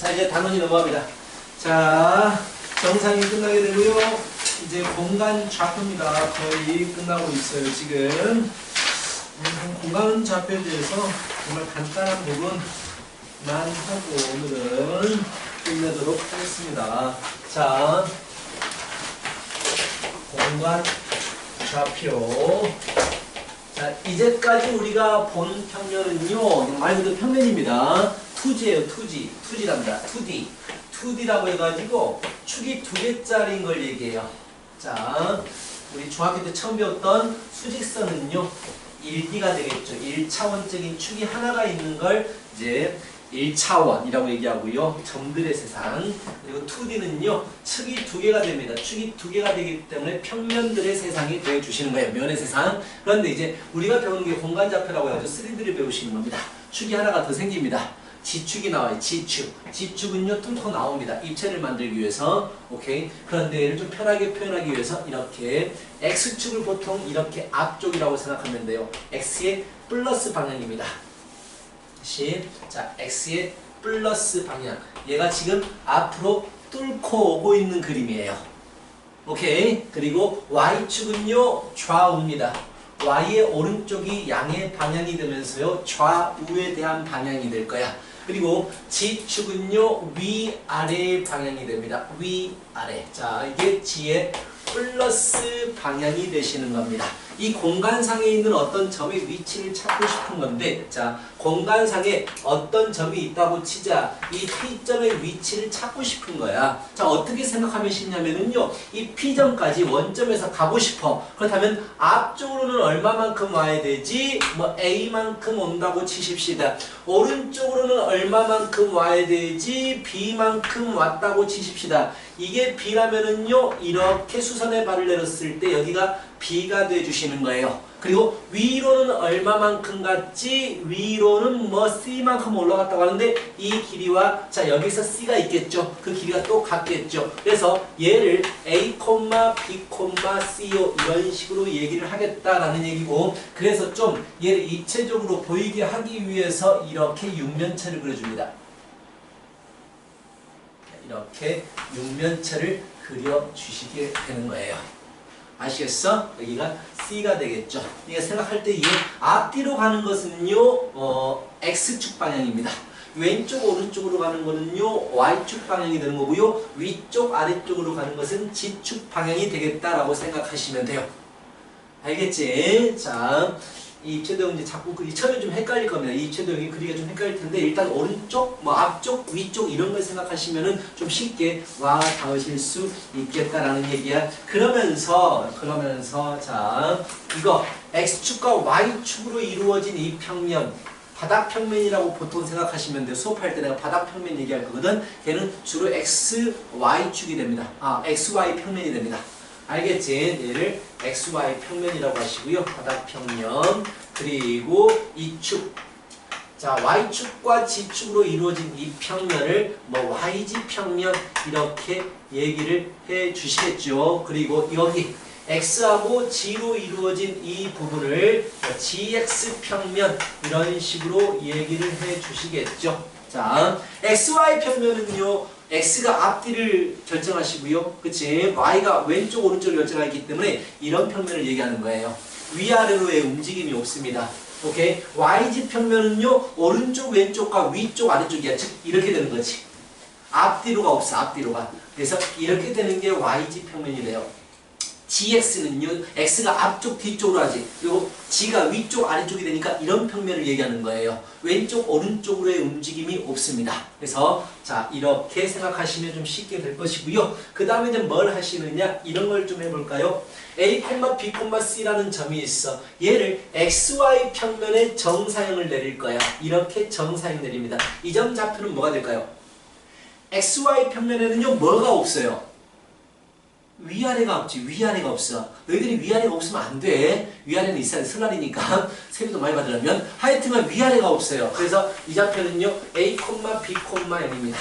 자 이제 단원이 넘어갑니다. 자 정상이 끝나게 되고요. 이제 공간 좌표입니다. 거의 끝나고 있어요. 지금 음, 공간 좌표에 대해서 정말 간단한 부분만 하고 오늘은 끝내도록 하겠습니다. 자 공간 좌표 자, 이제까지 우리가 본 평면은요, 말 그대로 평면입니다. 투지예요, 투지. 투지랍니다. 2D. 2D라고 해가지고 축이 두 개짜리인 걸 얘기해요. 자, 우리 중학교 때 처음 배웠던 수직선은요, 1D가 되겠죠. 1차원적인 축이 하나가 있는 걸 이제 1차원이라고 얘기하고요. 점들의 세상. 그리고 2D는요, 축이 두 개가 됩니다. 축이 두 개가 되기 때문에 평면들의 세상이 되어 주시는 거예요. 면의 세상. 그런데 이제 우리가 배우는 게 공간좌표라고 해가지고 3D를 배우시는 겁니다. 축이 하나가 더 생깁니다. 지축이 나와요. 지축. 지축은요, 뚫고 나옵니다. 입체를 만들기 위해서. 오케이. 그런데 얘를 좀 편하게 표현하기 위해서 이렇게 X축을 보통 이렇게 앞쪽이라고 생각하면 돼요. X의 플러스 방향입니다. 다시 자 x의 플러스 방향 얘가 지금 앞으로 뚫고 오고 있는 그림이에요 오케이 그리고 y축은요 좌우입니다 y의 오른쪽이 양의 방향이 되면서요 좌우에 대한 방향이 될 거야 그리고 g축은요 위아래 방향이 됩니다 위아래 자 이게 g의 플러스 방향이 되시는 겁니다. 이 공간상에 있는 어떤 점의 위치를 찾고 싶은 건데 자 공간상에 어떤 점이 있다고 치자 이 P점의 위치를 찾고 싶은 거야. 자 어떻게 생각하면 쉽냐면은요 이 P점까지 원점에서 가고 싶어. 그렇다면 앞쪽으로는 얼마만큼 와야 되지? 뭐 A만큼 온다고 치십시다. 오른쪽으로는 얼마만큼 와야 되지? B만큼 왔다고 치십시다. 이게 B라면은요 이렇게 수선의 발을 내렸을 때 여기가 B가 돼주시는 거예요. 그리고 위로는 얼마만큼 갔지? 위로는 뭐 C만큼 올라갔다고 하는데 이 길이와 자 여기서 C가 있겠죠. 그 길이가 또 같겠죠. 그래서 얘를 A, B, C요 이런 식으로 얘기를 하겠다라는 얘기고 그래서 좀 얘를 입체적으로 보이게 하기 위해서 이렇게 육면체를 그려줍니다. 이렇게 육면체를 그려주시게 되는 거예요. 아시겠어? 여기가 C가 되겠죠. 이게 생각할 때 이 앞뒤로 가는 것은요, 어, X축 방향입니다. 왼쪽 오른쪽으로 가는 거는요 Y축 방향이 되는 거고요 위쪽 아래쪽으로 가는 것은 G축 방향이 되겠다라고 생각하시면 돼요 알겠지? 자, 이 입체도형 이제 자꾸 그 처음에 좀 헷갈릴 겁니다. 이 입체도형이 그리기가 좀 헷갈릴 텐데 일단 오른쪽, 뭐 앞쪽, 위쪽 이런 걸 생각하시면은 좀 쉽게 와 닿으실 수 있겠다라는 얘기야. 그러면서 그러면서 자 이거 x축과 y축으로 이루어진 이 평면 바닥 평면이라고 보통 생각하시면 돼요. 수업할 때 내가 바닥 평면 얘기할 거거든. 걔는 주로 x, y축이 됩니다. 아, x, y 평면이 됩니다. 알겠지? 얘를 XY 평면이라고 하시고요. 바닥 평면 그리고 이 축. 자, Y축과 G축으로 이루어진 이 평면을 뭐 YG 평면 이렇게 얘기를 해 주시겠죠. 그리고 여기 X하고 G로 이루어진 이 부분을 GX 평면 이런 식으로 얘기를 해 주시겠죠. 자, XY 평면은요. X가 앞뒤를 결정하시고요. 그치? y가 왼쪽 오른쪽을 결정하기 때문에 이런 평면을 얘기하는 거예요. 위아래로의 움직임이 없습니다. 오케이? yg 평면은요. 오른쪽 왼쪽과 위쪽 아래쪽이야. 즉 이렇게 되는 거지. 앞뒤로가 없어. 앞뒤로가. 그래서 이렇게 되는 게 yg 평면이래요. Gx는요. x가 앞쪽 뒤쪽으로 하지. 그리고 g가 위쪽 아래쪽이 되니까 이런 평면을 얘기하는 거예요. 왼쪽 오른쪽으로의 움직임이 없습니다. 그래서 자 이렇게 생각하시면 좀 쉽게 될 것이고요. 그 다음에 이제 뭘 하시느냐 이런 걸 좀 해볼까요? a, b, c라는 점이 있어. 얘를 xy 평면의 정사형을 내릴 거야. 이렇게 정사형 내립니다. 이 점 좌표는 뭐가 될까요? xy 평면에는요 뭐가 없어요? 위아래가 없지 위아래가 없어. 너희들이 위아래가 없으면 안돼. 위아래는 돼 설날이니까 세비도 많이 받으려면. 하여튼간 위아래가 없어요. 그래서 이 좌표는요 a, b, n입니다.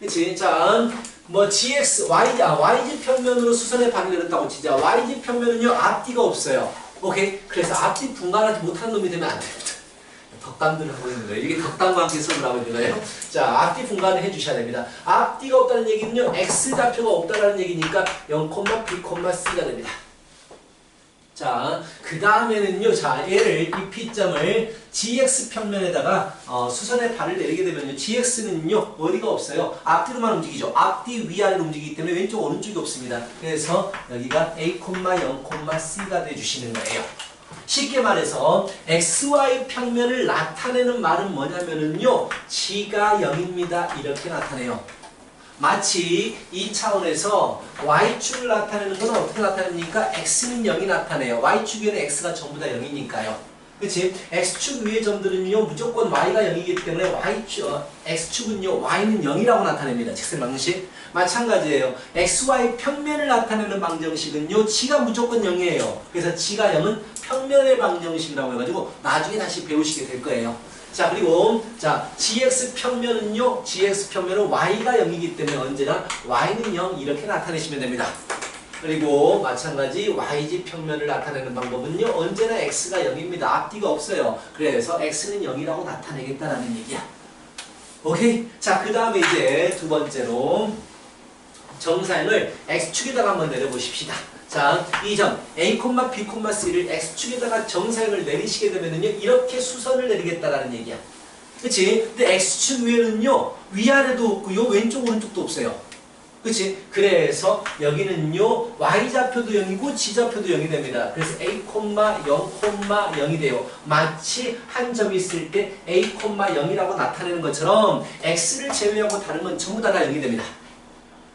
그치? 자 뭐 gx, y, 아, yg 평면으로 수선의 반을 내렸다고 치자. Yg 평면은요 앞뒤가 없어요. 오케이? 그래서 앞뒤 분간하지 못하는 놈이 되면 안 됩니다 덕담들을 하고 있는 거예요. 이게 덕담과 함께 수업을 하고 있는 거예요. 자, 앞뒤 분간을 해주셔야 됩니다. 앞뒤가 없다는 얘기는요, x 좌표가 없다라는 얘기니까 0, b, c가 됩니다. 자, 그 다음에는요, 자, 얘를, 이 P점을 GX 평면에다가, 어, 수선의 발을 내리게 되면요, GX는요, 어디가 없어요? 앞뒤로만 움직이죠. 앞뒤 위아래로 움직이기 때문에 왼쪽, 오른쪽이 없습니다. 그래서 여기가 A, 0, C가 돼주시는 거예요. 쉽게 말해서 XY 평면을 나타내는 말은 뭐냐면은요, G가 0입니다. 이렇게 나타내요. 마치 이 차원에서 y축을 나타내는 건 어떻게 나타냅니까? x는 0이 나타내요. y축에는 x가 전부 다 0이니까요. 그치? x축 위의 점들은요 무조건 y가 0이기 때문에 y축, 어, x축은요 y는 0이라고 나타냅니다. 직선 방정식 마찬가지예요. xy 평면을 나타내는 방정식은요 g가 무조건 0이에요. 그래서 g가 0은 평면의 방정식이라고 해가지고 나중에 다시 배우시게 될 거예요. 자 그리고 자 gx 평면은요 gx 평면은 y가 0이기 때문에 언제나 y는 0 이렇게 나타내시면 됩니다. 그리고 마찬가지 yg 평면을 나타내는 방법은요 언제나 x가 0입니다. 앞뒤가 없어요. 그래서 x는 0이라고 나타내겠다라는 얘기야. 오케이? 자 그 다음에 이제 두 번째로 정사형을 x축에다가 한번 내려보십시다. 자, 이 점 A, B, C를 X축에다가 정사형을 내리시게 되면은요 이렇게 수선을 내리겠다라는 얘기야. 그치? 근데 X축 위에는요 위아래도 없고 요 왼쪽 오른쪽도 없어요. 그치? 그래서 여기는요 Y좌표도 0이고 G좌표도 0이 됩니다. 그래서 A, 0, 0이 돼요. 마치 한 점이 있을 때 A, 0이라고 나타내는 것처럼 X를 제외하고 다른 건 전부 다, 다 0이 됩니다.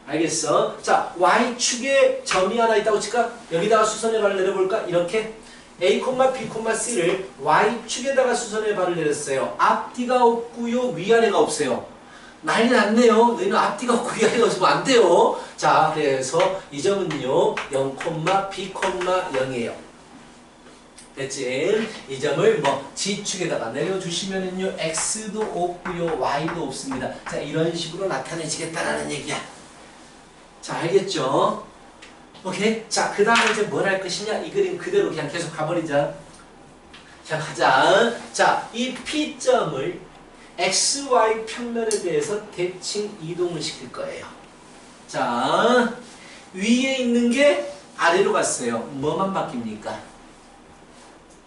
알겠어? 자, Y축에 점이 하나 있다고 칠까? 여기다가 수선의 발을 내려볼까? 이렇게 A, B, C를 Y축에다가 수선의 발을 내렸어요. 앞뒤가 없고요. 위아래가 없어요. 난리 났네요. 너희는 앞뒤가 없으면 안 돼요. 자, 그래서 이 점은요. 0, B, 0이에요. 됐지? 이 점을 뭐 G축에다가 내려주시면은요. X도 없고요. Y도 없습니다. 자, 이런 식으로 나타내지겠다라는 얘기야. 자, 알겠죠? 오케이? 자, 그 다음에 이제 뭘 할 것이냐? 이 그림 그대로 그냥 계속 가버리자. 그냥 가자. 자, 이 P점을 XY 평면에 대해서 대칭 이동을 시킬 거예요. 자, 위에 있는 게 아래로 갔어요. 뭐만 바뀝니까?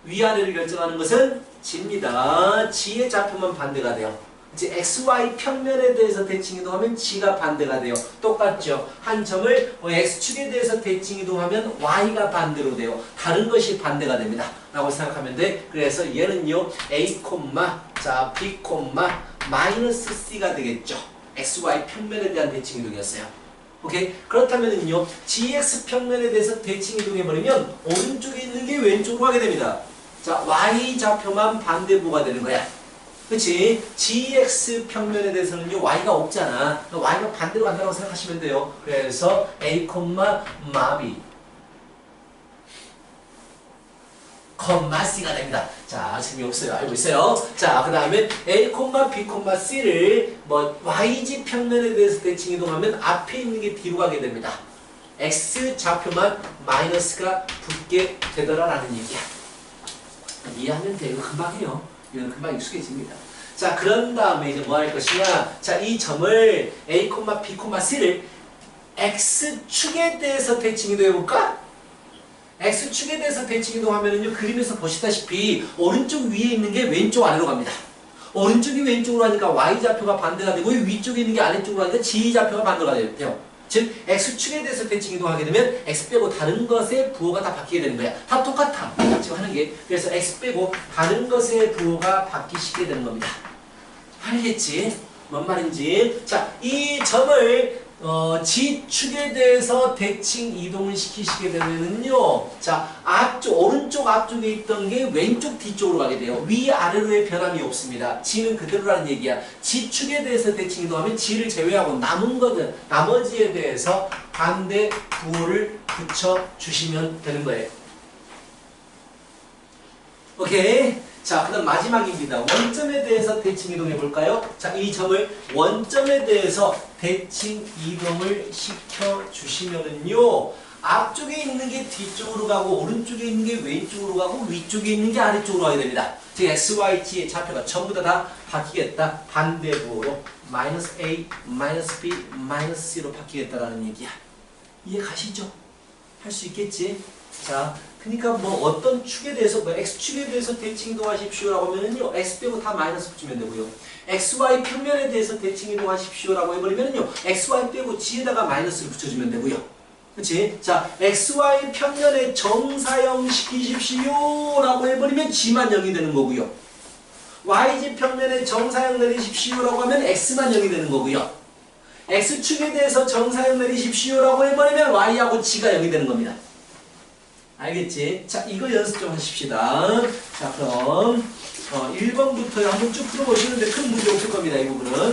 위아래를 결정하는 것은 G입니다. G의 좌표만 반대가 돼요. 이제 xy 평면에 대해서 대칭 이동하면 g가 반대가 돼요. 똑같죠. 한 점을 뭐 x축에 대해서 대칭 이동하면 y가 반대로 돼요. 다른 것이 반대가 됩니다. 라고 생각하면 돼. 그래서 얘는요. a, 자 b, 마이너스 c가 되겠죠. xy 평면에 대한 대칭 이동이었어요. 오케이? 그렇다면은요. gx 평면에 대해서 대칭 이동해버리면 오른쪽에 있는 게 왼쪽으로 가게 됩니다. 자, y 좌표만 반대보가 되는 거야. 그치? gx 평면에 대해서는요, y가 없잖아. y가 반대로 간다고 생각하시면 돼요. 그래서 a, 마비, 콤마 c가 됩니다. 자, 재미없어요. 알고 있어요? 자, 그 다음에 a, b, c를 뭐 yg 평면에 대해서 대칭 이동하면 앞에 있는 게 뒤로 가게 됩니다. x 좌표만 마이너스가 붙게 되더라라는 얘기야. 이해하면 돼요. 금방 해요. 이건 금방 익숙해집니다. 자, 그런 다음에 이제 뭐 할 것이냐. 자, 이 점을 A, B, C를 X축에 대해서 대칭 이동해볼까? X축에 대해서 대칭 이동하면은요, 그림에서 보시다시피 오른쪽 위에 있는 게 왼쪽 아래로 갑니다. 오른쪽이 왼쪽으로 하니까 Y좌표가 반대가 되고 위쪽에 있는 게 아래쪽으로 하니까 G좌표가 반대가 돼요. 즉 x축에 대해서 대칭 이동하게 되면 x 빼고 다른 것의 부호가 다 바뀌게 되는 거야. 다 똑같아. 지금 하는 게. 그래서 x 빼고 다른 것의 부호가 바뀌시게 되는 겁니다. 알겠지? 뭔 말인지. 자, 이 점을 어, G축에 대해서 대칭 이동을 시키시게 되면은요. 자, 앞쪽, 오른쪽 앞쪽에 있던 게 왼쪽 뒤쪽으로 가게 돼요. 위아래로의 변함이 없습니다. G는 그대로라는 얘기야. G축에 대해서 대칭 이동하면 G를 제외하고 남은 것은 나머지에 대해서 반대 부호를 붙여주시면 되는 거예요. 오케이? 자, 그 다음 마지막입니다. 원점에 대해서 대칭 이동해 볼까요? 자, 이 점을 원점에 대해서 대칭 이동을 시켜 주시면은요, 앞쪽에 있는 게 뒤쪽으로 가고 오른쪽에 있는 게 왼쪽으로 가고 위쪽에 있는 게 아래쪽으로 가게 됩니다. 즉 x, y, t의 좌표가 전부 다, 다 바뀌겠다. 반대부호로 마이너스 a, 마이너스 b, 마이너스 c로 바뀌겠다라는 얘기야. 이해 가시죠? 할 수 있겠지? 자, 그러니까 뭐 어떤 축에 대해서 뭐 x축에 대해서 대칭 이동하십시오라고 하면은요. x 빼고 다 마이너스 붙이면 되고요. xy 평면에 대해서 대칭 이동하십시오라고 해버리면은요. xy 빼고 g에다가 마이너스를 붙여주면 되고요. 그치? 자, xy 평면에 정사형 시키십시오 라고 해버리면 g만 0이 되는 거고요. yz 평면에 정사형 내리십시오 라고 하면 x만 0이 되는 거고요. x축에 대해서 정사형 내리십시오 라고 해버리면 y하고 g가 0이 되는 겁니다. 알겠지? 자, 이거 연습 좀 하십시다. 자, 그럼 어, 1번부터 한번 쭉 풀어보시는데 큰 문제 없을 겁니다. 이 부분은.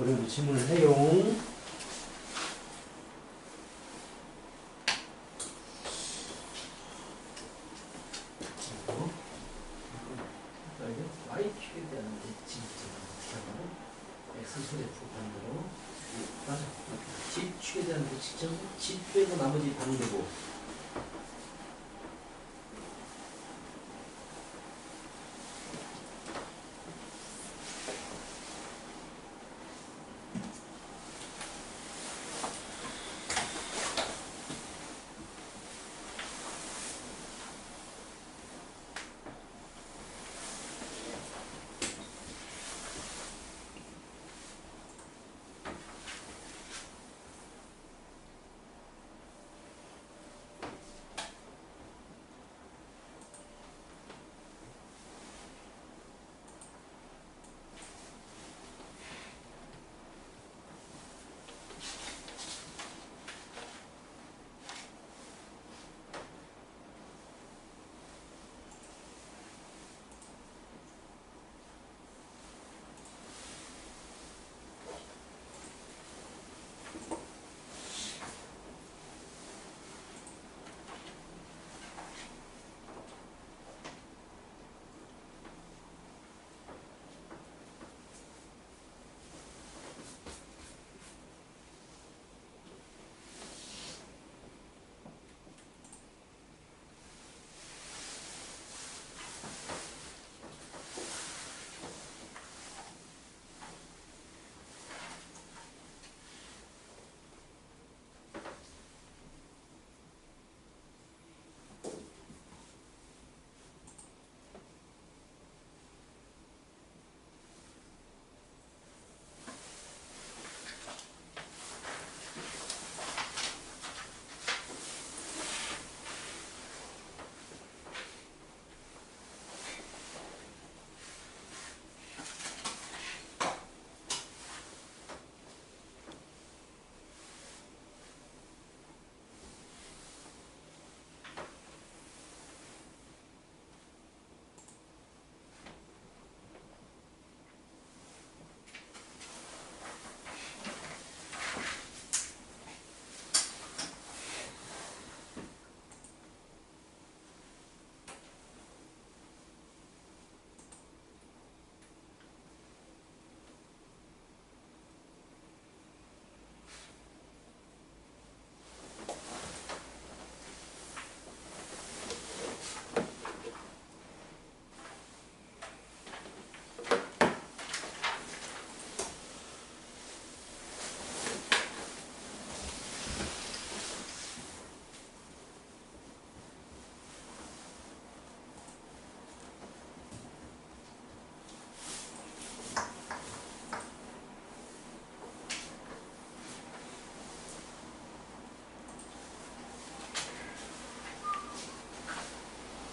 어려운 질문을 해요.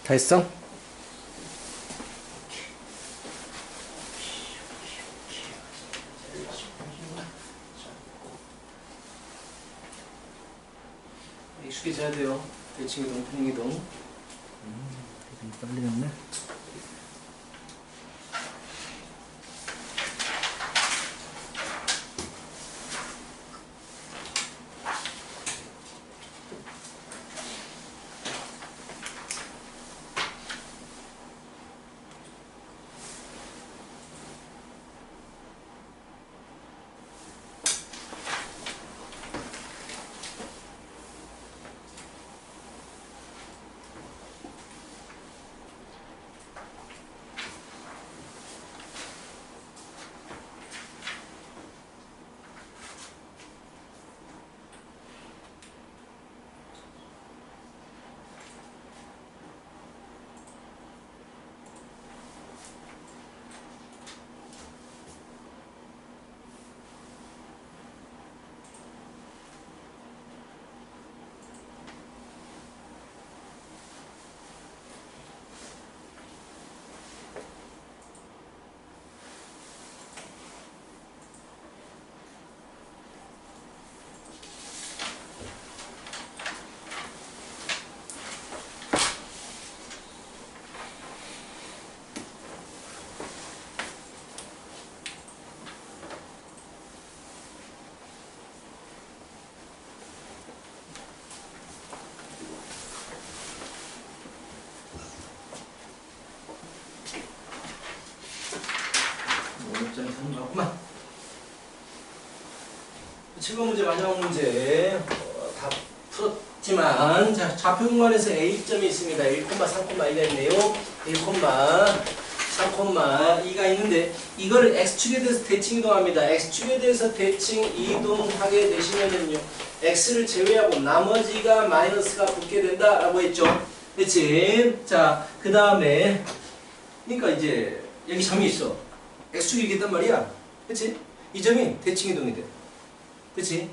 다 했어? 익숙해져야 돼요. 대칭이동, 평이동. 음, 빨리 갔네. 7번 문제 마지막 문제 어, 다 풀었지만 자, 좌표 공간에서 A점이 있습니다. 1,3,2가 있네요. 1,3,2가 있는데 이거를 X축에 대해서 대칭 이동합니다. X축에 대해서 대칭 이동하게 되시면은요. X를 제외하고 나머지가 마이너스가 붙게 된다라고 했죠. 그치? 자, 그 다음에 그러니까 이제 여기 점이 있어. X축이 있단 말이야. 그치? 이 점이 대칭 이동이 돼. 그치?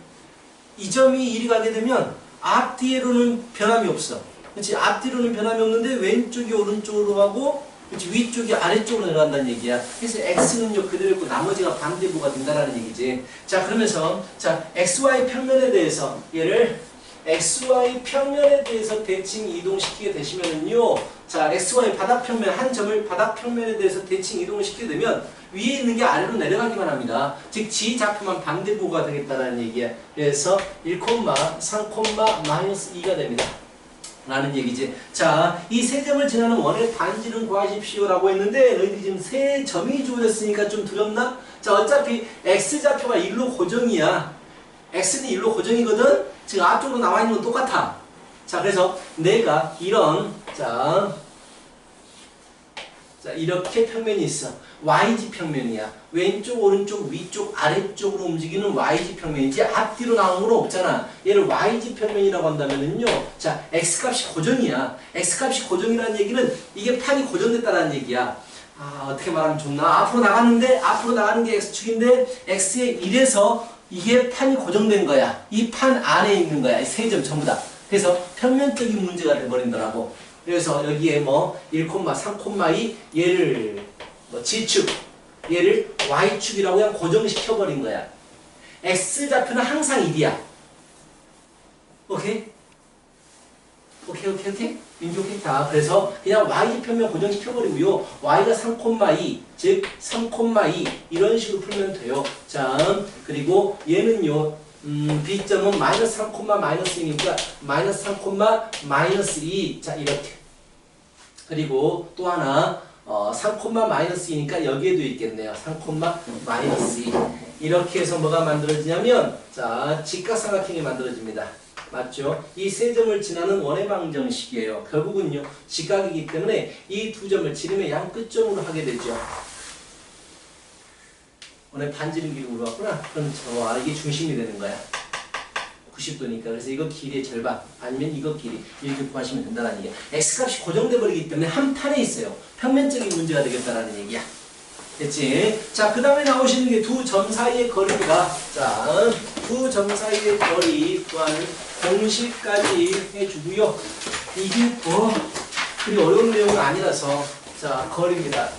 이 점이 이리 가게 되면 앞뒤로는 변함이 없어. 그치? 앞뒤로는 변함이 없는데 왼쪽이 오른쪽으로 가고 그치? 위쪽이 아래쪽으로 내려간다는 얘기야. 그래서 X는요 그대로 있고 나머지가 반대부가 된다는 얘기지. 자 그러면서 자 XY 평면에 대해서 얘를 XY 평면에 대해서 대칭 이동시키게 되시면은요 자 XY 바닥 평면 한 점을 바닥 평면에 대해서 대칭 이동을 시키게 되면 위에 있는 게 아래로 내려가기만 합니다. 즉 G 좌표만 반대부가 되겠다는 얘기야. 그래서 1, 3, 마이너스 2가 됩니다. 라는 얘기지. 자, 이 세 점을 지나는 원의 반지름 구하십시오라고 했는데 너희들이 지금 세 점이 주어졌으니까 좀 두렵나? 자, 어차피 x 좌표가 일로 고정이야. x는 일로 고정이거든. 지금 앞쪽으로 나와 있는 건 똑같아. 자, 그래서 내가 이런 자, 자 이렇게 평면이 있어. yg 평면이야. 왼쪽, 오른쪽, 위쪽, 아래쪽으로 움직이는 yg 평면이지 앞뒤로 나온 건 없잖아. 얘를 yg 평면이라고 한다면은요. 자, x 값이 고정이야. x 값이 고정이라는 얘기는 이게 판이 고정됐다는 얘기야. 아, 어떻게 말하면 좋나? 앞으로 나가는데 앞으로 나가는 게 x축인데 x의 1에서 이게 판이 고정된 거야. 이 판 안에 있는 거야. 이 세 점 전부 다. 그래서 평면적인 문제가 돼버린다라고. 그래서 여기에 뭐 1, 3, 2 얘를 뭐 G축 얘를 Y축이라고 그냥 고정시켜버린 거야. X 좌표는 항상 1이야. 오케이? 오케이 오케이 오케이? 민주 오케이? 다 그래서 그냥 Y 평면 고정시켜버리고요. Y가 3,2 즉 3,2 이런 식으로 풀면 돼요. 자 그리고 얘는요. 음, B점은 마이너스 3, 마이너스 2니까 마이너스 3, 마이너스 2. 자, 이렇게. 그리고 또 하나, 어, 3, 마이너스 2니까 여기에도 있겠네요. 3, 마이너스 2. 이렇게 해서 뭐가 만들어지냐면, 자, 직각삼각형이 만들어집니다. 맞죠? 이 세 점을 지나는 원의 방정식이에요. 결국은요, 직각이기 때문에 이 두 점을 지름의 양 끝점으로 하게 되죠. 오늘 반지름 길이로 물어봤구나. 그럼 저 이게 중심이 되는 거야. 90도니까. 그래서 이거 길이의 절반 아니면 이거 길이 이렇게 구하시면 된다는 얘기야. x값이 고정돼 버리기 때문에 한 판에 있어요. 평면적인 문제가 되겠다라는 얘기야. 됐지? 자, 그 다음에 나오시는 게 두 점 사이의 거리입니다. 자, 두 점 사이의 거리 구하는 공식까지 해주고요. 이게 뭐 그리 어려운 내용은 아니라서 자, 거리입니다.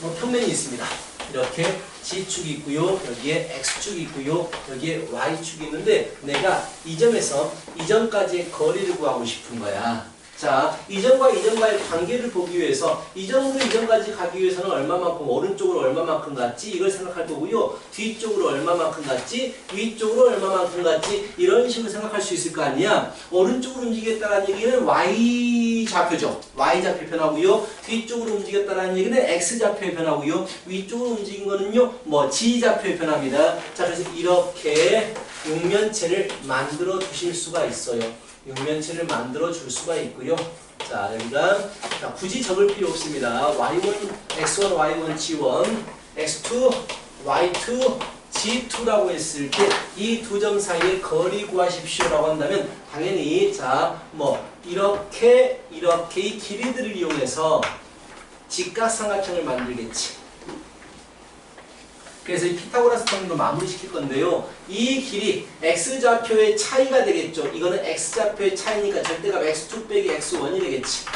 뭐 평면이 있습니다. 이렇게 G축이 있고요. 여기에 X축이 있고요. 여기에 Y축이 있는데 내가 이 점에서 이 점까지의 거리를 구하고 싶은 거야. 자, 이 점과 이 점과의 관계를 보기 위해서 이 점으로 이 점까지 가기 위해서는 얼마만큼 오른쪽으로 얼마만큼 갔지 이걸 생각할 거고요. 뒤쪽으로 얼마만큼 갔지 위쪽으로 얼마만큼 갔지 이런 식으로 생각할 수 있을 거 아니야. 오른쪽으로 움직였다는 얘기는 Y 좌표죠. Y 좌표 변하고요. 뒤쪽으로 움직였다는 얘기는 X 좌표의 변하고요. 위쪽으로 움직인 거는요. 뭐 G 좌표의 변합니다. 자, 그래서 이렇게 육면체를 만들어 두실 수가 있어요. 육면체를 만들어 줄 수가 있고요. 자, 여기가 자, 굳이 적을 필요 없습니다. y1, x1, y1, g1, x2, y2, g2라고 했을 때 이 두 점 사이의 거리 구하십시오라고 한다면 당연히 자, 뭐 이렇게 이렇게 이 길이들을 이용해서 직각삼각형을 만들겠지. 그래서 이 피타고라스 정도 마무리 시킬 건데요. 이 길이 x좌표의 차이가 되겠죠. 이거는 x좌표의 차이니까 절대값 x2 빼기 x1이 되겠지.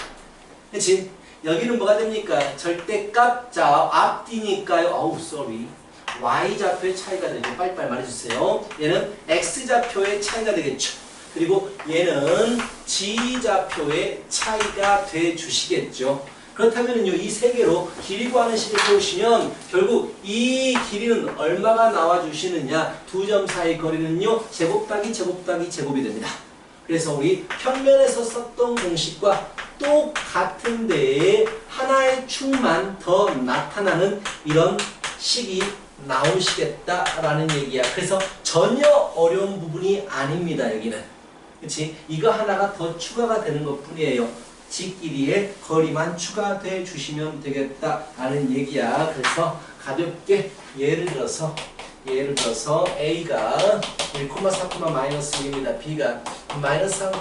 그치? 여기는 뭐가 됩니까? 절대값, 자, 앞뒤니까요. 어우, sorry. y좌표의 차이가 되죠. 빨리빨리 말해주세요. 얘는 x좌표의 차이가 되겠죠. 그리고 얘는 g좌표의 차이가 돼 주시겠죠. 그렇다면요, 이 세 개로 길이 구하는 식을 세우시면 결국 이 길이는 얼마가 나와주시느냐? 두 점 사이 거리는요, 제곱 더하기 제곱 더하기 제곱이 됩니다. 그래서 우리 평면에서 썼던 공식과 똑같은데 하나의 축만 더 나타나는 이런 식이 나오시겠다라는 얘기야. 그래서 전혀 어려운 부분이 아닙니다. 여기는. 그렇지? 이거 하나가 더 추가가 되는 것 뿐이에요. 지끼리의 거리만 추가돼 주시면 되겠다라는 얘기야. 그래서 가볍게 예를 들어서 예를 들어서 A가 1,4, 마이너스 1입니다. B가 마이너스 3,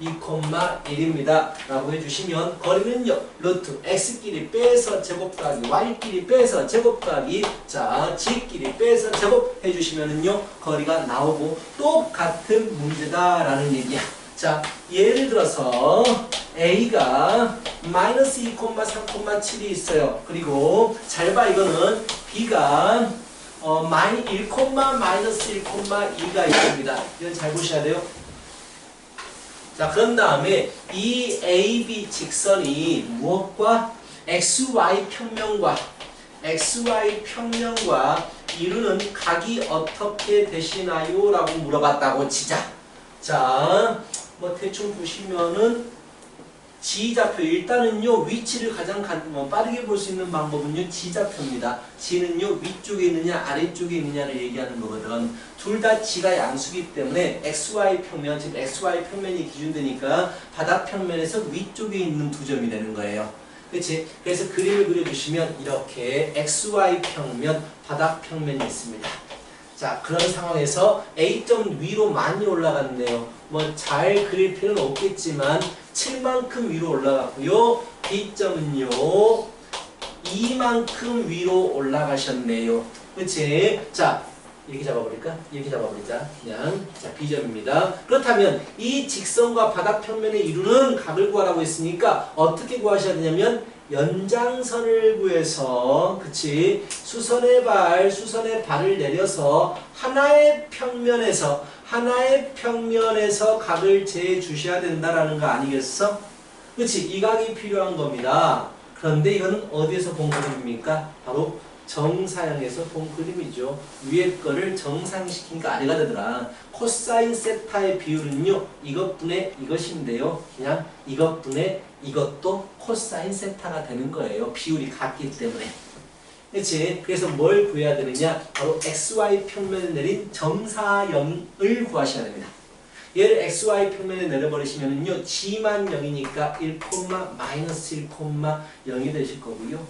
2,1입니다. 라고 해주시면 거리는요. 루트 x끼리 빼서 제곱 더하기 y끼리 빼서 제곱 더하기 자 g끼리 빼서 제곱 해주시면은요. 거리가 나오고 똑같은 문제다라는 얘기야. 자 예를 들어서 A가 마이너스 2,3,7이 있어요. 그리고 잘 봐 이거는 B가 어, 마이 1, 마이너스 1,2가 있습니다. 이건 잘 보셔야 돼요. 자, 그런 다음에 이 AB 직선이 무엇과 XY 평면과 XY 평면과 이루는 각이 어떻게 되시나요? 라고 물어봤다고 치자. 자, 뭐 대충 보시면은 지좌표 일단은요 위치를 가장 간, 뭐 빠르게 볼 수 있는 방법은요 지좌표입니다. 지는요 위쪽에 있느냐 아래쪽에 있느냐를 얘기하는 거거든. 둘 다 지가 양수기 때문에 xy 평면 즉 xy 평면이 기준되니까 바닥 평면에서 위쪽에 있는 두 점이 되는 거예요. 그렇지? 그래서 그림을 그려주시면 이렇게 xy 평면 바닥 평면이 있습니다. 자 그런 상황에서 A점 위로 많이 올라갔네요. 뭐 잘 그릴 필요는 없겠지만 7만큼 위로 올라갔고요. B점은요 2만큼 위로 올라가셨네요. 그치? 자 이렇게 잡아버릴까? 이렇게 잡아버리자. 그냥 자 B점입니다. 그렇다면 이 직선과 바닥 평면에 이루는 각을 구하라고 했으니까 어떻게 구하셔야 되냐면 연장선을 구해서 그치 수선의 발 수선의 발을 내려서 하나의 평면에서 하나의 평면에서 각을 재해 주셔야 된다라는 거 아니겠어? 그치 이 각이 필요한 겁니다. 그런데 이거는 어디에서 본 그림입니까? 바로 정사형에서 본 그림이죠. 위에 거를 정상시키니까 아래가 되더라. 코사인 세타의 비율은요. 이것분의 이것인데요. 그냥 이것분의 이것도 코사인 세타가 되는 거예요. 비율이 같기 때문에. 그렇지? 그래서 뭘 구해야 되느냐? 바로 xy 평면에 내린 정사형을 구하셔야 됩니다. 얘를 xy 평면에 내려버리시면은요. g만 0이니까 1, 마이너스 1,0이 되실 거고요.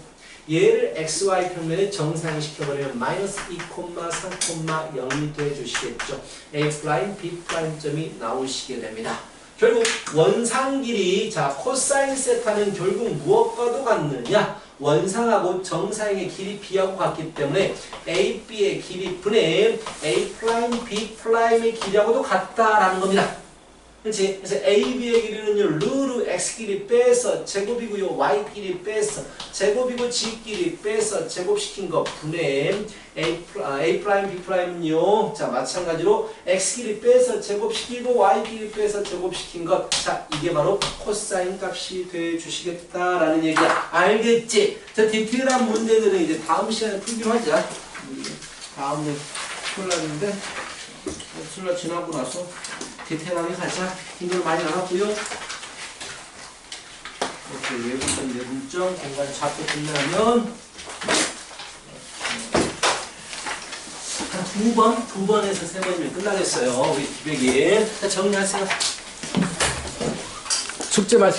얘를 xy 평면에 정상시켜버리면 마이너스 2, 3,0이 돼주시겠죠. a 프라임, b 프라임 점이 나오시게 됩니다. 결국 원상 길이 자 코사인 세타는 결국 무엇과도 같느냐? 원상하고 정사형의 길이 b하고 같기 때문에 a, b의 길이 분의 a 프라임, b 프라임의 길이하고도 같다라는 겁니다. 그렇지? 그래서 a, b의 길이는요 루르 x 길이 빼서 제곱이고요 y 길이 빼서 제곱이고 g 길이 빼서 제곱시킨 거 분의 a, 아, a 프라임, b 프라임은요 자 마찬가지로 x 길이 빼서 제곱시키고 y 길이 빼서 제곱시킨 것. 자 이게 바로 코사인 값이 돼 주시겠다라는 얘기야. 알겠지? 자 디테일한 문제들은 이제 다음 시간에 풀기로 하자. 다음에 풀라는데 술라 지나고 나서 디테일하게 가자. 힘들 많이 나갔고요. 이렇게 외부점, 내분점, 공간 좌표 끝나면 한두 번, 두 번에서 세 번이면 끝나겠어요. 우리 기백이. 자, 정리하세요. 숙제 말씀.